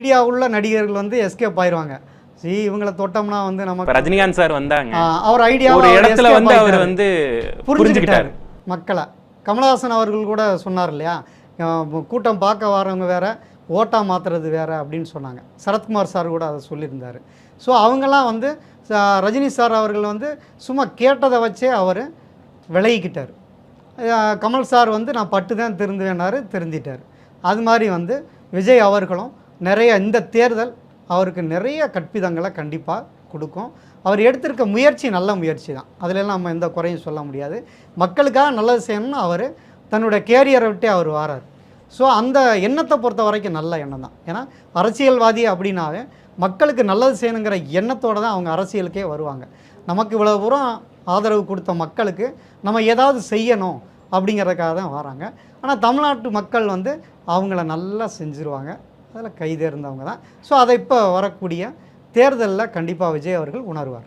Media உள்ள நடிகர்கள் வந்து எஸ்கேப் ஆயிடுவாங்க சி இவங்கள தொட்டோம்னா வந்து நமக்கு ரஜினிகாந்த் சார் வந்தாங்க. அவர் ஐடியா ஒரு இடத்துல வந்து அவர் வந்து புரிஞ்சுக்கிட்டாரு மக்களை. கமலஹாசன் அவர்கள் கூட சொன்னார் இல்லையா? கூட்டம் பார்க்க வரவங்க வேற ஓட்டா மாத்துறது வேற அப்படின்னு சொன்னாங்க. சரத்குமார் சார் கூட அதை சொல்லியிருந்தார். ஸோ அவங்கெல்லாம் வந்து ரஜினி சார் அவர்கள் வந்து சும்மா கேட்டதை வச்சே அவர் விலகிக்கிட்டார். கமல் சார் வந்து நான் பட்டு தான் திருந்துவேனாரு திருந்திட்டார். அது மாதிரி வந்து விஜய் அவர்களும் நிறைய இந்த தேர்தல் அவருக்கு நிறைய கற்பிதங்களை கண்டிப்பாக கொடுக்கும். அவர் எடுத்திருக்க முயற்சி நல்ல முயற்சி தான். அதிலெல்லாம் நம்ம எந்த குறையும் சொல்ல முடியாது. மக்களுக்காக நல்லது செய்யணும்னு அவர் தன்னுடைய கேரியரை விட்டே அவர் வாரார். ஸோ அந்த எண்ணத்தை பொறுத்த வரைக்கும் நல்ல எண்ணம் தான். ஏன்னா அரசியல்வாதி அப்படின்னாவே மக்களுக்கு நல்லது செய்யணுங்கிற எண்ணத்தோடு தான் அவங்க அரசியலுக்கே வருவாங்க. நமக்கு இவ்வளோ தூரம் ஆதரவு கொடுத்த மக்களுக்கு நம்ம ஏதாவது செய்யணும் அப்படிங்கிறதுக்காக தான் வராங்க. ஆனால் தமிழ்நாட்டு மக்கள் வந்து அவங்கள நல்லா செஞ்சுருவாங்க. அதில் கைதேர்ந்தவங்க தான். ஸோ அதை இப்போ வரக்கூடிய தேர்தலில் கண்டிப்பாக விஜய் அவர்கள் உணர்வார்.